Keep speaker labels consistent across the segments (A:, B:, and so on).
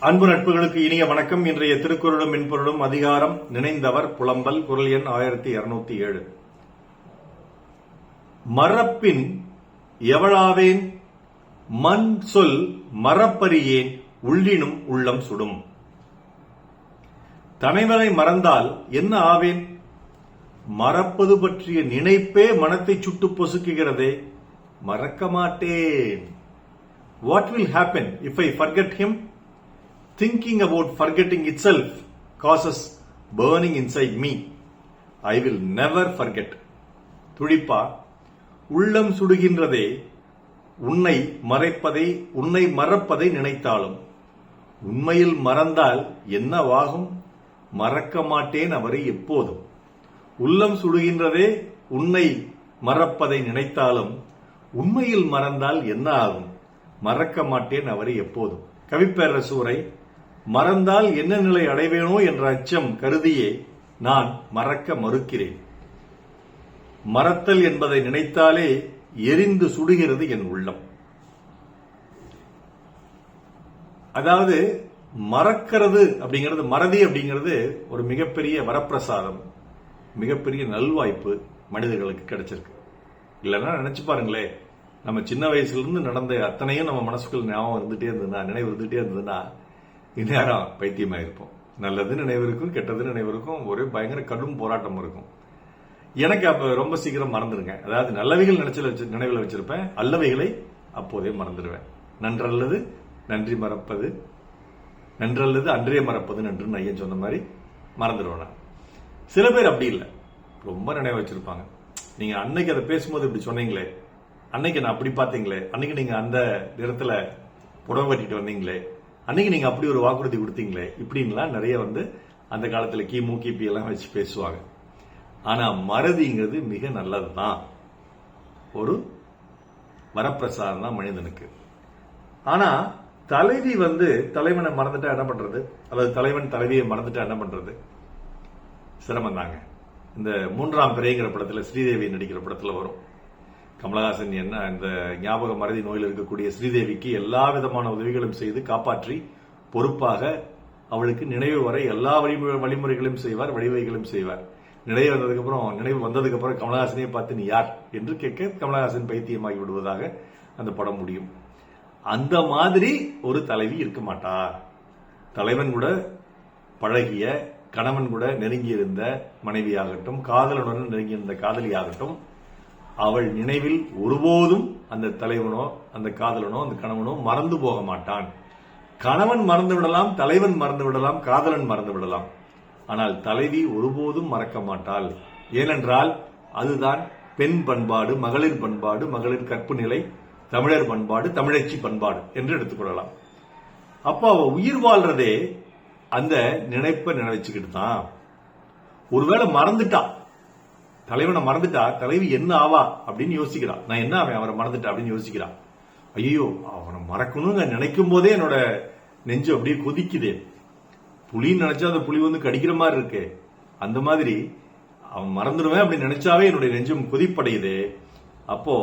A: அன்பு நட்புகளுக்கு இனிய வணக்கம். இன்றைய திருக்குறளும் மென்பொருளும் அதிகாரம். நினைந்தவர் புலம்பல் குரல் எண் ஆயிரத்தி இருநூத்தி ஏழு. மறப்பின் எவளாவேன்? மண் சொல் மறப்பறியேன். உள்ளினும் உள்ளம் சுடும். தனைவரை மறந்தால் என்ன ஆவேன்? மறப்பது பற்றிய நினைப்பே மனத்தை சுட்டு பொசுக்குகிறதே. மறக்க மாட்டேன். What will happen if I forget him thinking about forgetting itself causes burning inside me. I will never forget துடிப்பா உள்ளம் சுடுகின்றதே உன்னை மறைப்பதை உன்னை மறப்பதை நினைத்தாலும். உண்மையில் மறந்தால் என்னவாகும்? மறக்க மாட்டேன் அவரை எப்போதும். உள்ளம் சுடுகின்றதே உன்னை மறப்பதை நினைத்தாலும். உண்மையில் மறந்தால் என்ன ஆகும்? மறக்க மாட்டேன் அவரை எப்போதும். கவிப்பேரசூரை மறந்தால் என்ன நிலை அடைவேனோ என்ற அச்சம் கருதியே நான் மறக்க மறுக்கிறேன். மறத்தல் என்பதை நினைத்தாலே எரிந்து சுடுகிறது என் உள்ளம். அதாவது மறக்கிறது அப்படிங்கிறது மறதி அப்படிங்கிறது ஒரு மிகப்பெரிய வரப்பிரசாதம் மிகப்பெரிய நல்வாய்ப்பு மனிதர்களுக்கு கிடைச்சிருக்கு. இல்லைன்னா நினைச்சு பாருங்களேன் நம்ம சின்ன வயசுல இருந்து நடந்த அத்தனையும் நம்ம மனசுக்குள்ள ஞாபகம் இருந்துட்டே இருந்ததுன்னா நினைவு இருந்துட்டே இருந்ததுன்னா இந்நேரம் பைத்தியமாக இருப்போம் நல்லது நினைவிருக்கும் கெட்டது நினைவிருக்கும் ஒரே பயங்கர கடும் போராட்டம் இருக்கும். எனக்கு அப்போ ரொம்ப சீக்கிரம் மறந்துடுங்க. அதாவது நல்லவைகள் நினைச்சல வச்சு நினைவில் வச்சிருப்பேன். அல்லவைகளை அப்போதே மறந்துடுவேன். நன்றல்லது நன்றி மறப்பது. நன்றல்லது அன்றே மறப்பது நன்று ஐயன் சொன்ன மாதிரி மறந்துடுவேன் நான். சில பேர் அப்படி இல்லை. ரொம்ப நினைவு வச்சிருப்பாங்க. நீங்க அன்னைக்கு அதை பேசும்போது இப்படி சொன்னீங்களே அன்னைக்கு நான் அப்படி பார்த்தீங்களே அன்னைக்கு நீங்க அந்த இடத்துல புடவை கட்டிட்டு வந்தீங்களே அன்னைக்கு நீங்க அப்படி ஒரு வாக்குறுதி கொடுத்தீங்களே இப்படின்லாம் நிறைய வந்து அந்த காலத்துல கிமு கிபி எல்லாம் வச்சு பேசுவாங்க. ஆனா மறதிங்கிறது மிக நல்லதுதான். ஒரு வரப்பிரசாதம் தான் மனிதனுக்கு. ஆனா தலைவி வந்து தலைவனை மறந்துட்டா என்ன பண்றது? அல்லது தலைவன் தலைவியை மறந்துட்டா என்ன பண்றது? சிரமம் தாங்க. இந்த மூன்றாம் பிறைங்கிற படத்துல ஸ்ரீதேவி நடிக்கிற படத்துல வரும். கமலஹாசன் என்ன இந்த ஞாபக மறதி நோயில் இருக்கக்கூடிய ஸ்ரீதேவிக்கு எல்லா விதமான உதவிகளும் செய்து காப்பாற்றி பொறுப்பாக அவளுக்கு நினைவு வரை எல்லா வழிமுறை வழிமுறைகளையும் செய்வார் வழிவகைகளும் செய்வார். நினைவு வந்ததுக்கு அப்புறம் நினைவு வந்ததுக்கு அப்புறம் கமலஹாசனையே பார்த்து நீ யார்? என்று கேட்க கமலஹாசன் பைத்தியமாகி விடுவதாக அந்த படம் முடியும். அந்த மாதிரி ஒரு தலைவி இருக்க மாட்டார் தலைவன் கூட பழகிய கணவன் கூட நெருங்கியிருந்த மனைவியாகட்டும் காதலனுடன் நெருங்கி இருந்த காதலியாகட்டும் அவள் நினைவில் ஒருபோதும் அந்த தலைவனோ அந்த காதலனோ அந்த கணவனோ மறந்து போக மாட்டான். கணவன் மறந்து விடலாம் தலைவன் மறந்து விடலாம் காதலன் மறந்து விடலாம். ஆனால் தலைவி ஒருபோதும் மறக்க மாட்டாள். ஏனென்றால் அதுதான் பெண் பண்பாடு மகளிர் பண்பாடு மகளிர் கற்பு நிலை தமிழர் பண்பாடு தமிழச்சி பண்பாடு என்று எடுத்துக்கொள்ளலாம் அப்போ அவ உயிர் வாழ்றதே அந்த நினைப்பை நினைச்சுக்கிட்டு தான் ஒருவேளை மறந்துட்டா தலைவனை மறந்துட்டா தலைவி என்ன ஆவா அப்படின்னு யோசிக்கிறான் நான் என்ன அவன் அவரை மறந்துட்டா அப்படின்னு யோசிக்கிறான் ஐயோ அவனை மறக்கணும்னு நினைக்கும் போதே என்னோட நெஞ்சு அப்படியே கொதிக்குதே. புலின்னு நினைச்சா அந்த புலி வந்து கடிக்கிற மாதிரி இருக்கு. அந்த மாதிரி அவன் மறந்துடுவேன் அப்படின்னு நினைச்சாவே என்னுடைய நெஞ்சம் கொதிப்படையுது. அப்போ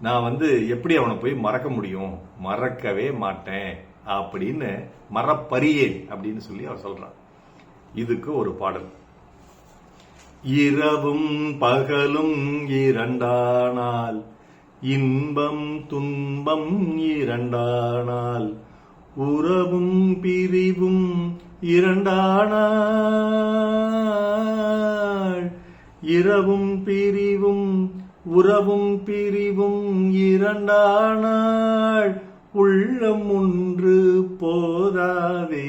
A: நான் வந்து எப்படி அவனை போய் மறக்க முடியும்? மறக்கவே மாட்டேன் அப்படின்னு மறப்பறியேன் அப்படின்னு சொல்லி அவர் சொல்றான் இதுக்கு ஒரு பாடல். இரவும் பகலும் இரண்டானால் இன்பம் துன்பம் இரண்டானால் உறவும் பிரிவும் இரண்டானால் இரவும் பிரிவும் உறவும் பிரிவும் இரண்டானால் உள்ளம் ஒன்று போதாதே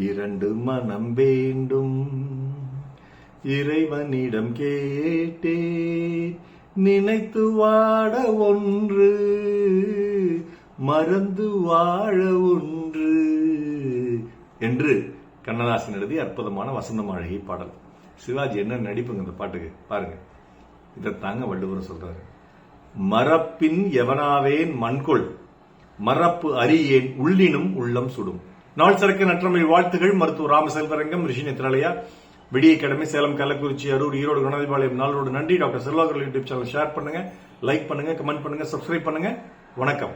A: இரண்டு மனம் வேண்டும் இறைவனிடம் கேட்டே நினைத்து வாட ஒன்று மறந்து வாழ ஒன்று என்று கண்ணதாசன் எழுதிய அற்புதமான வசந்த மாளிகை பாடல். சிவாஜி என்ன நடிப்புங்க இந்த பாட்டுக்கு? பாருங்க. இதை தாங்க வள்ளுவர் சொல்றாரு. மரப்பின் எவனாவேன் மண்கொள் மரப்பு அரியேன் உள்ளினும் உள்ளம் சுடும். நாள் சிறக்க நற்றமிழ் வாழ்த்துகள் மருத்துவர் ராமசெல்வரங்கம் ரிஷி நித்ராலயா விடிய கடமை சேலம் கள்ளக்குறிச்சி அரூர் ஈரோடு கணதிபாளையம் நாளோடு நன்றி. Doctor Selvakar YouTube channel share பண்ணுங்க லைக் பண்ணுங்க கமெண்ட் பண்ணுங்க சப்ஸ்கிரைப் பண்ணுங்க. வணக்கம்.